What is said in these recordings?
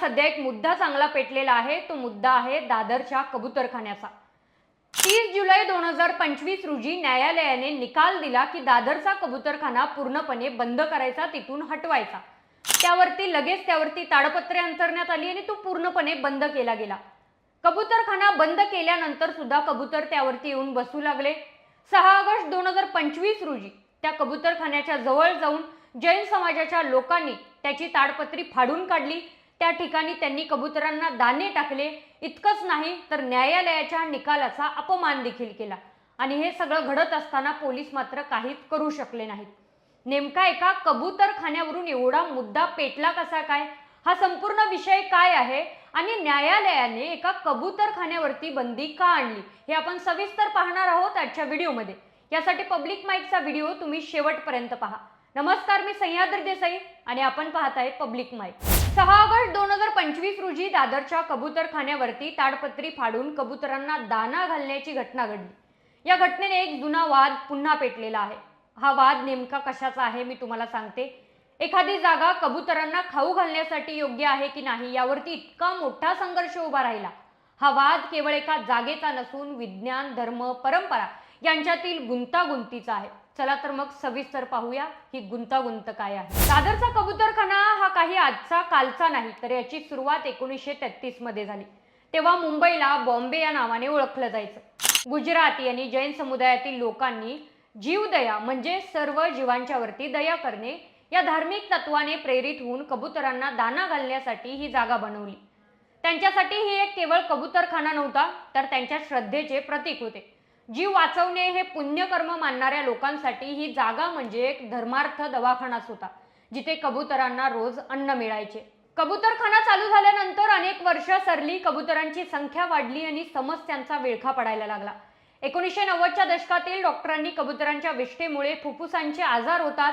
सध्या एक मुद्दा चांगला पेटलेला आहे. तो मुद्दा आहे दादरच्या कबूतरखान्याचा. तीस जुलै दोन हजार पंचवीस रोजी न्यायालयाने निकाल दिला की दादरचा कबूतरखाना पूर्णपणे बंद करायचा तिथून हटवायचा. त्यावरती लगेच त्यावरती ताडपत्रे अंतरण्यात आली आणि तो पूर्णपणे बंद केला गेला. कबूतरखाना बंद केल्यानंतर सुद्धा कबूतर त्यावरती येऊन बसू लागले. सहा ऑगस्ट दोन हजार पंचवीस रोजी त्या कबूतरखान्याच्या जवळ जाऊन जैन समाजाच्या लोकांनी त्याची ताडपत्री फाडून काढली. त्या ठिकाणी त्यांनी कबुतरांना दाणे टाकले. इतकंच नाही तर न्यायालयाच्या निकालाचा अपमान देखील केला. आणि हे सगळं घडत असताना पोलीस मात्र काहीच करू शकले नाहीत. नेमका एका कबूतरखान्यावरून एवढा मुद्दा पेटला कसा काय? हा संपूर्ण विषय काय आहे? आणि न्यायालयाने एका कबूतरखान्यावरती बंदी का आणली? हे आपण सविस्तर पाहणार आहोत आजच्या व्हिडिओमध्ये. यासाठी पब्लिक माईकचा व्हिडिओ तुम्ही शेवटपर्यंत पहा. नमस्कार मी सह्याद्री देसाई आणि आपण पाहताय पब्लिक माईक. सहा ऑगस्ट दोन हजार पंचवीस रोजी दादरच्या कबूतरखान्यावरती ताडपत्री फाडून कबुतरांना दाना घालण्याची घटना घडली. या घटनेने एक जुना वाद पुन्हा पेटलेला आहे. हा वाद नेमका कशाचा आहे मी तुम्हाला सांगते. एखादी जागा कबुतरांना खाऊ घालण्यासाठी योग्य आहे की नाही यावरती इतका मोठा संघर्ष उभा राहिला. हा वाद केवळ एका जागेचा नसून विज्ञान धर्म परंपरा यांच्यातील गुंतागुंतीचा आहे. चला तर मग सविस्तर पाहूया ही गुंतागुंत काय आहे. दादरचा कबूतरखाना हा काही आजचा कालचा नाही तर याची सुरुवात एकोणीसशे तेहतीसमध्ये झाली. तेव्हा मुंबईला बॉम्बे या नावाने ओळखलं जायचं. गुजराती आणि जैन समुदायातील लोकांनी जीवदया म्हणजे सर्व जीवांच्यावरती दया करणे या धार्मिक तत्वाने प्रेरित होऊन कबुतरांना दाना घालण्यासाठी ही जागा बनवली. त्यांच्यासाठी ही एक केवळ कबूतरखाना नव्हता तर त्यांच्या श्रद्धेचे प्रतीक होते. जीव वाचवणे हे पुण्यकर्म मानणाऱ्या लोकांसाठी ही जागा म्हणजे एक धर्मार्थ दवाखानाच होता जिथे कबुतरांना रोज अन्न मिळायचे. कबुतरखाना चालू झाल्यानंतर अनेक वर्ष सरली कबुतरांची संख्या वाढली आणि समस्यांचा विळखा पडायला लागला. एकोणीसशे नव्वदच्या दशकातील डॉक्टरांनी कबुतरांच्या विष्ठेमुळे फुफ्फुसांचे आजार होतात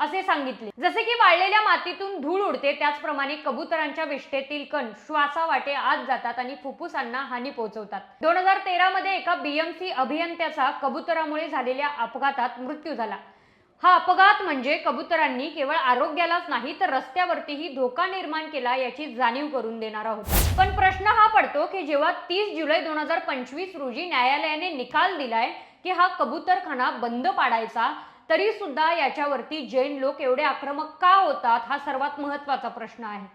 असे सांगितले. जसे की वाळलेल्या मातीतून धूळ उडते त्याचप्रमाणे कबुतरांच्या विष्ठेतील कण श्वासावाटे आत जातात आणि फुफ्फुसांना हानी पोहोचवतात. दोन हजार तेरा मध्ये एका बीएमसी अभियंत्याचा कबुतरामुळे झालेल्या अपघातात मृत्यू झाला. हा अपघात म्हणजे कबुतरांनी केवळ आरोग्यालाच नाही तर रस्त्यावरतीही धोका निर्माण केला याची जाणीव करून देणारा होता. पण प्रश्न हा पडतो की जेव्हा तीस जुलै दोन हजार पंचवीस रोजी न्यायालयाने निकाल दिलाय की हा कबुतरखाना बंद पाडायचा तरी सुद्धा याच्यावरती जैन लोक एवढे आक्रमक का होतात हा सर्वात महत्त्वाचा प्रश्न आहे.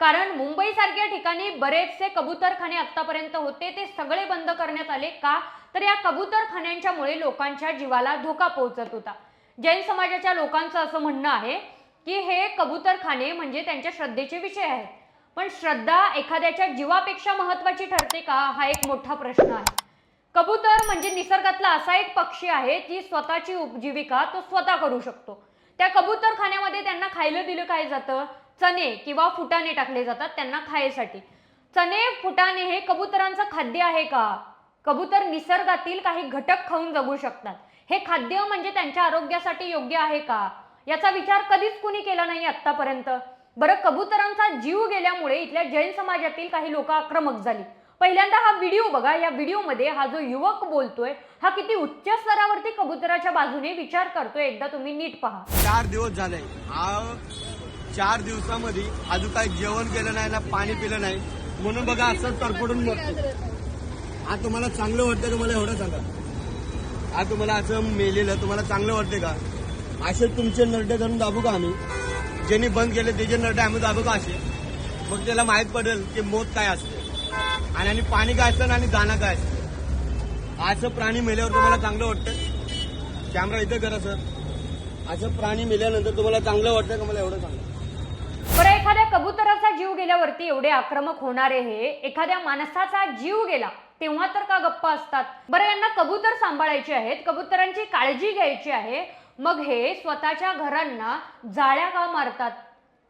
कारण मुंबईसारख्या ठिकाणी बरेचसे कबूतरखाने आतापर्यंत होते ते सगळे बंद करण्यात आले का? तर या कबूतरखान्यांच्यामुळे लोकांच्या जीवाला धोका पोहोचत होता. जैन समाजाच्या लोकांचं असं म्हणणं आहे की हे कबूतरखाने म्हणजे त्यांच्या श्रद्धेचे विषय आहेत. पण श्रद्धा एखाद्याच्या जीवापेक्षा महत्वाची ठरते का? हा एक मोठा प्रश्न आहे. कबूतर म्हणजे निसर्गातला असा एक पक्षी आहे की स्वतःची उपजीविका तो स्वतः करू शकतो. त्या कबूतरखान्यामध्ये त्यांना खायला दिलं काय जातं? चणे किंवा फुटाणे टाकले जातात त्यांना खायसाठी. चणे फुटाणे हे कबुतरांचं खाद्य आहे का? कबूतर निसर्गातील काही घटक खाऊन जगू शकतात. हे खाद्य म्हणजे त्यांच्या आरोग्यासाठी योग्य आहे का? याचा विचार कधीच कुणी केला नाही आतापर्यंत बरं कबुतरांचा जीव गेल्यामुळे इथल्या जैन समाजातील काही लोक आक्रमक झाली. पहिल्यांदा हा व्हिडिओ बघा. या व्हिडिओमध्ये हा जो युवक बोलतोय हा किती उच्च स्तरावरती कबुतराच्या बाजूने विचार करतोय. एकदा तुम्ही नीट पहा. चार दिवस झाले. हा चार दिवसामध्ये अजून काही जेवण केलं नाही ना पाणी पिलं नाही. म्हणून बघा असं तरपडून हा तुम्हाला चांगलं वाटतं तुम्हाला एवढं सांगा. हा तुम्हाला असं मेलेलं तुम्हाला चांगलं वाटते का? असे तुमचे नरडे धरून दाबू का आम्ही? ज्यांनी बंद केले त्याचे नरडे आम्ही दाबू का असे? मग त्याला माहीत पडेल की मोत काय असते. आणि आणि पाणी काय असतं आणि दाना काय असतं असं प्राणी मेल्यावर तुम्हाला चांगलं वाटतं? कॅमेरा इथं करा सर असं प्राणी मेल्यानंतर तुम्हाला चांगलं वाटतं का? मला एवढं सांगा. बरं एखाद्या कबुतराचा जीव गेल्यावरती एवढे आक्रमक होणारे हे एखाद्या माणसाचा जीव गेला तेव्हा तर का गप्पा असतात? बरं यांना कबूतर सांभाळायचे आहेत कबुतरांची काळजी घ्यायची आहे. मग हे स्वतःच्या घरांना जाळ्या का मारतात?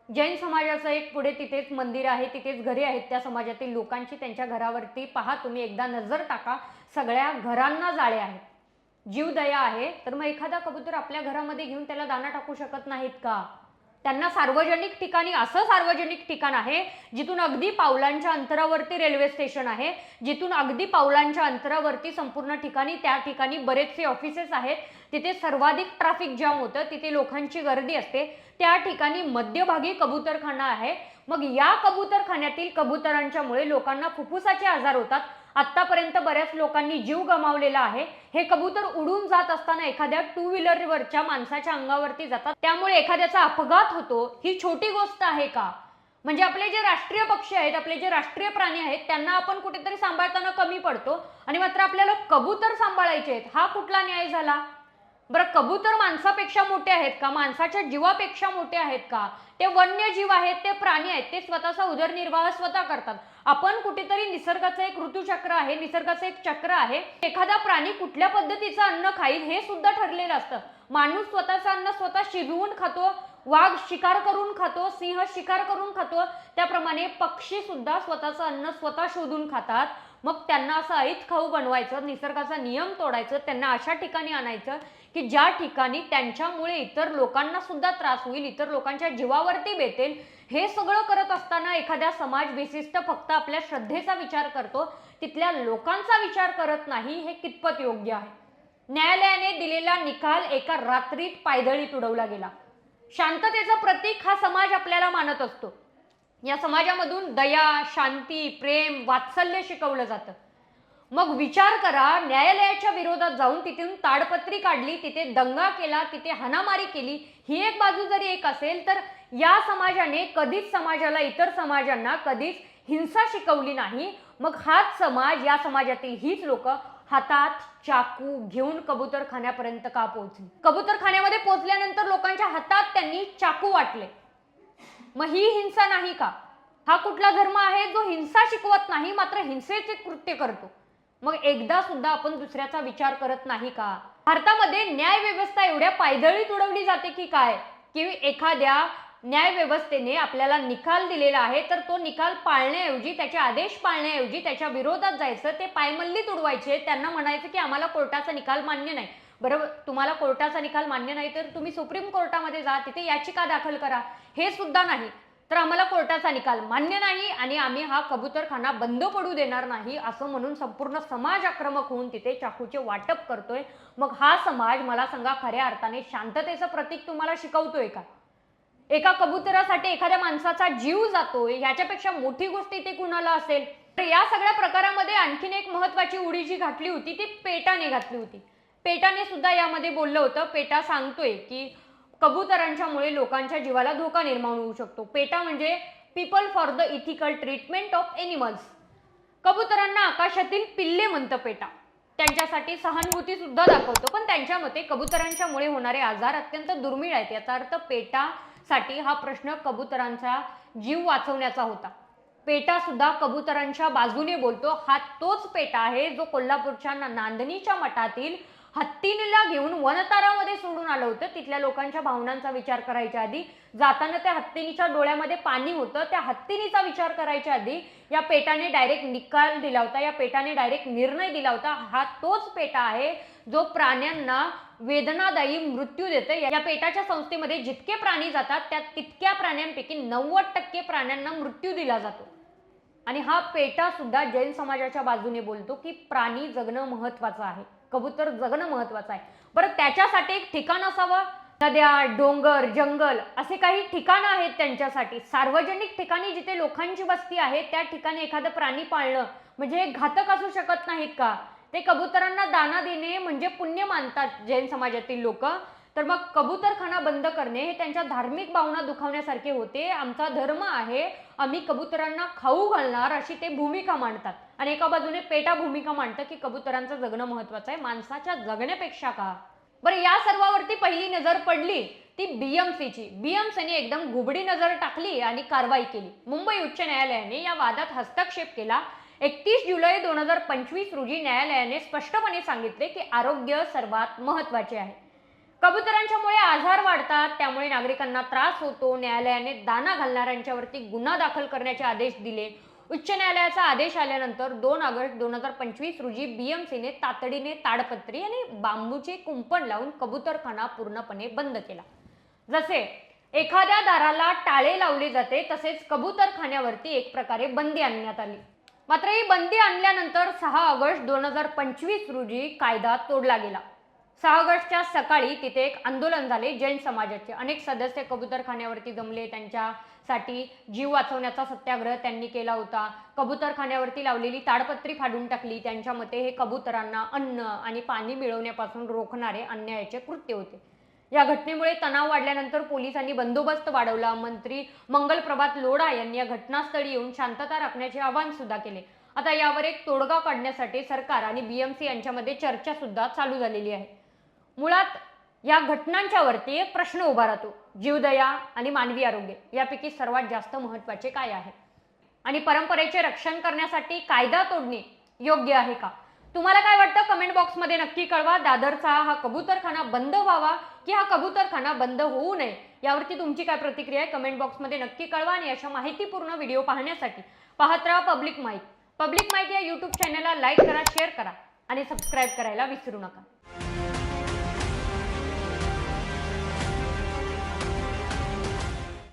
जैन समाजाचं एक पुढे तिथेच मंदिर आहे तिथेच घरे आहेत. त्या समाजातील लोकांची त्यांच्या घरावरती पहा तुम्ही एकदा नजर टाका सगळ्या घरांना जाळे आहेत. जीवदया आहे. तर मग एखादा कबूतर आपल्या घरामध्ये घेऊन त्याला दाना टाकू शकत नाहीत का? त्यांना सार्वजनिक ठिकाणी असं सार्वजनिक ठिकाण आहे जिथून अगदी पावलांच्या अंतरावरती रेल्वे स्टेशन आहे जिथून अगदी पावलांच्या अंतरावरती संपूर्ण ठिकाणी त्या ठिकाणी बरेचसे ऑफिसेस आहेत. तिथे सर्वाधिक ट्रॅफिक जाम होतं तिथे लोकांची गर्दी असते. त्या ठिकाणी मध्यभागी कबूतरखाना आहे. मग या कबूतरखान्यातील कबुतरांच्यामुळे लोकांना फुफ्फुसाचे आजार होतात. आतापर्यंत बऱ्याच लोकांनी जीव गमावलेला आहे. हे कबूतर उडून जात असताना एखाद्या टू व्हीलरवरच्या माणसाच्या अंगावरती जातात. त्यामुळे एखाद्याचा अपघात होतो. ही छोटी गोष्ट आहे का? म्हणजे आपले जे राष्ट्रीय पक्षी आहेत आपले जे राष्ट्रीय प्राणी आहेत त्यांना आपण कुठेतरी सांभाळताना कमी पडतो. आणि मात्र आपल्याला कबूतर सांभाळायचे आहेत. हा कुठला न्याय झाला? बरं कबूतर माणसापेक्षा मोठे आहेत का? माणसाच्या जीवापेक्षा मोठे आहेत का? ते वन्यजीव आहेत ते प्राणी आहेत ते स्वतःचा उदरनिर्वाह स्वतः करतात. आपण कुठेतरी निसर्गाचं एक ऋतुचक्र आहे निसर्गाचं एक चक्र आहे. एखादा प्राणी कुठल्या पद्धतीचं अन्न खाईल हे सुद्धा ठरलेलं असतं. माणूस स्वतःचं अन्न स्वतः शिजवून खातो वाघ शिकार करून खातो सिंह शिकार करून खातो त्याप्रमाणे पक्षी सुद्धा स्वतःचं अन्न स्वतः शोधून खातात. मग त्यांना असं ऐत खाऊ बनवायचं निसर्गाचा नियम तोडायचं त्यांना अशा ठिकाणी आणायचं की ज्या ठिकाणी त्यांच्यामुळे इतर लोकांना सुद्धा त्रास होईल इतर लोकांच्या जीवावरती बेतेल हे सगळं करत असताना एखाद्या समाज विशिष्ट फक्त आपल्या श्रद्धेचा विचार करतो तिथल्या लोकांचा विचार करत नाही हे कितपत योग्य आहे? न्यायालयाने दिलेला निकाल एका रात्रीत पायदळीत उडवला गेला. शांततेचं प्रतीक हा समाज आपल्याला मानत असतो. या समाजामधून दया शांती प्रेम वात्सल्य शिकवलं जातं. मग विचार करा न्यायालयाच्या विरोधात जाऊन तिथून ताडपत्री काढली तिथे दंगा केला तिथे हाणामारी केली ही एक बाजू जरी एक असेल तर या समाजाने कधीच समाजाला इतर समाजांना कधीच हिंसा शिकवली नाही. मग हाच समाज या समाजातील हीच लोक हातात चाकू घेऊन कबूतरखान्यापर्यंत का पोहोचली? कबूतरखान्यामध्ये पोहोचल्यानंतर लोकांच्या हातात त्यांनी चाकू वाटले. मग ही हिंसा नाही का? हा कुठला धर्म आहे जो हिंसा शिकवत नाही मात्र हिंसेचे कृत्य करतो? मग एकदा सुद्धा आपण दुसऱ्याचा विचार करत नाही का? भारतामध्ये न्याय व्यवस्था एवढ्या पायदळीत उडवली जाते की काय? की एखाद्या न्याय व्यवस्थेने आपल्याला निकाल दिलेला आहे तर तो निकाल पाळण्याऐवजी त्याचे आदेश पाळण्याऐवजी त्याच्या विरोधात जायचं ते पायमल्लीत उडवायचे त्यांना म्हणायचं की आम्हाला कोर्टाचा निकाल मान्य नाही. बरोबर? तुम्हाला कोर्टाचा निकाल मान्य नाही तर तुम्ही सुप्रीम कोर्टामध्ये जा तिथे याचिका दाखल करा. हे सुद्धा नाही. तर आम्हाला कोर्टाचा निकाल मान्य नाही आणि आम्ही हा कबूतरखाना बंद पडू देणार नाही असं म्हणून संपूर्ण समाज आक्रमक होऊन तिथे चाकूचे वाटप करतोय. मग हा समाज मला सांगा खऱ्या अर्थाने शांततेचं प्रतीक तुम्हाला शिकवतोय का? एका कबुतरासाठी एखाद्या माणसाचा जीव जातोय ह्याच्यापेक्षा मोठी गोष्ट इथे कुणाला असेल? तर या सगळ्या प्रकारामध्ये आणखीन एक महत्वाची उडी जी घातली होती ती पेटाने घातली होती. पेटाने सुद्धा यामध्ये बोललं होतं पेटा सांगतोय की कबुतरांच्यामुळे लोकांच्या जीवाला धोका निर्माण होऊ शकतो. पेटा म्हणजे people for the ethical treatment of animals कबुतरांना आकाशातील पिल्ले म्हणतं पेटा. त्यांच्यासाठी सहानुभूती सुद्धा दाखवतो. पण त्यांच्या मते कबुतरांच्यामुळे होणारे आजार अत्यंत दुर्मिळ आहेत. याचा अर्थ पेटा साठी हा प्रश्न कबुतरांचा जीव वाचवण्याचा होता. पेटा सुद्धा कबुतरांच्या बाजूने बोलतो. हा तोच पेटा आहे जो कोल्हापूरच्या ना- नांदणीच्या मठातील हत्तीनीला घेऊन वनतारामध्ये सोडून आलं होतं. तिथल्या लोकांच्या भावनांचा विचार करायच्या आधी जाताना त्या हत्तीनीच्या डोळ्यामध्ये पाणी होतं. त्या हत्तीनीचा विचार करायच्या आधी या पेटाने डायरेक्ट निकाल दिला होता. या पेटाने डायरेक्ट निर्णय दिला होता. हा तोच पेटा आहे जो प्राण्यांना वेदनादायी मृत्यू देते या पेटाच्या संस्थेमध्ये जितके प्राणी जातात त्या तितक्या प्राण्यांपैकी नव्वद टक्के प्राण्यांना मृत्यू दिला जातो. आणि हा पेटा सुद्धा जैन समाजाच्या बाजूने बोलतो की प्राणी जगणं महत्वाचं आहे. कबूतर जगणं महत्वाचं आहे. बरं त्याच्यासाठी एक ठिकाण असावं. नद्या डोंगर जंगल असे काही ठिकाणं आहेत त्यांच्यासाठी. सार्वजनिक ठिकाणी जिथे लोकांची वस्ती आहे त्या ठिकाणी एखादं प्राणी पाळणं म्हणजे हे घातक असू शकत नाहीत का? ते कबुतरांना दाना देणे म्हणजे पुण्य मानतात जैन समाजातील लोक. तर मग कबूतरखाना बंद करणे हे त्यांच्या धार्मिक भावना दुखावण्यासारखे होते. आमचा धर्म आहे आम्ही कबुतरांना खाऊ घालणार अशी ते भूमिका मांडतात. आणि एका बाजूने पेटा भूमिका मांडतं की कबुतरांचं जगणं महत्वाचं आहे माणसाच्या जगण्यापेक्षा का? बरं या सर्वावरती पहिली नजर पडली ती बीएमसीची. बीएमसीने एकदम घुबडी नजर टाकली आणि कारवाई केली. मुंबई उच्च न्यायालयाने या वादात हस्तक्षेप केला. एकतीस जुलै दोन हजार पंचवीस रोजी न्यायालयाने स्पष्टपणे सांगितले की आरोग्य सर्वात महत्त्वाचे आहे. कबुतरांच्यामुळे आजार वाढतात त्यामुळे नागरिकांना त्रास होतो. न्यायालयाने दाना घालणाऱ्यांच्यावरती गुन्हा दाखल करण्याचे आदेश दिले. उच्च न्यायालयाचा आदेश आल्यानंतर दोन ऑगस्ट दोन हजार पंचवीस रोजी बीएमसीने तातडीने ताडपत्री आणि बांबूचे कुंपण लावून कबुतरखाना पूर्णपणे बंद केला. जसे एखाद्या दाराला टाळे लावले जाते तसेच कबुतरखान्यावरती एक प्रकारे बंदी आणण्यात आली. मात्र ही बंदी आणल्यानंतर सहा ऑगस्ट दोन हजार पंचवीस रोजी कायदा तोडला गेला. सहा ऑगस्टच्या सकाळी तिथे एक आंदोलन झाले. जैन समाजाचे अनेक सदस्य कबुतरखान्यावरती जमले त्यांच्यासाठी जीव वाचवण्याचा सत्याग्रह त्यांनी केला होता. कबुतरखान्यावरती लावलेली ताडपत्री फाडून टाकली. त्यांच्या मते हे कबुतरांना अन्न आणि पाणी मिळवण्यापासून रोखणारे अन्यायाचे कृत्य होते. या घटनेमुळे तणाव वाढल्यानंतर पोलिसांनी बंदोबस्त वाढवला. मंत्री मंगल प्रभात लोढा यांनी या घटनास्थळी येऊन शांतता राखण्याचे आवाहन सुद्धा केले. आता यावर एक तोडगा काढण्यासाठी सरकार आणि बीएमसी यांच्यामध्ये चर्चा सुद्धा चालू झालेली आहे. मुळात या घटनांच्या वरती एक प्रश्न उभा राहतो. जीवदया आणि मानवी आरोग्य यापैकी सर्वात जास्त महत्त्वाचे काय आहे? आणि परंपरेचे रक्षण करण्यासाठी कायदा तोडणे योग्य आहे का? तुम्हाला काय वाटतं? कमेंट बॉक्समध्ये नक्की कळवा. दादरचा हा कबूतरखाना बंद व्हावा की हा कबूतरखाना बंद होऊ नये? यावरती तुमची काय प्रतिक्रिया आहे? कमेंट बॉक्समध्ये नक्की कळवा आणि अशा माहितीपूर्ण व्हिडिओ पाहण्यासाठी पाहत राहा पब्लिक माहीत पब्लिक माहिती या यूट्यूब चॅनलला लाईक करा शेअर करा आणि सबस्क्राईब करायला विसरू नका.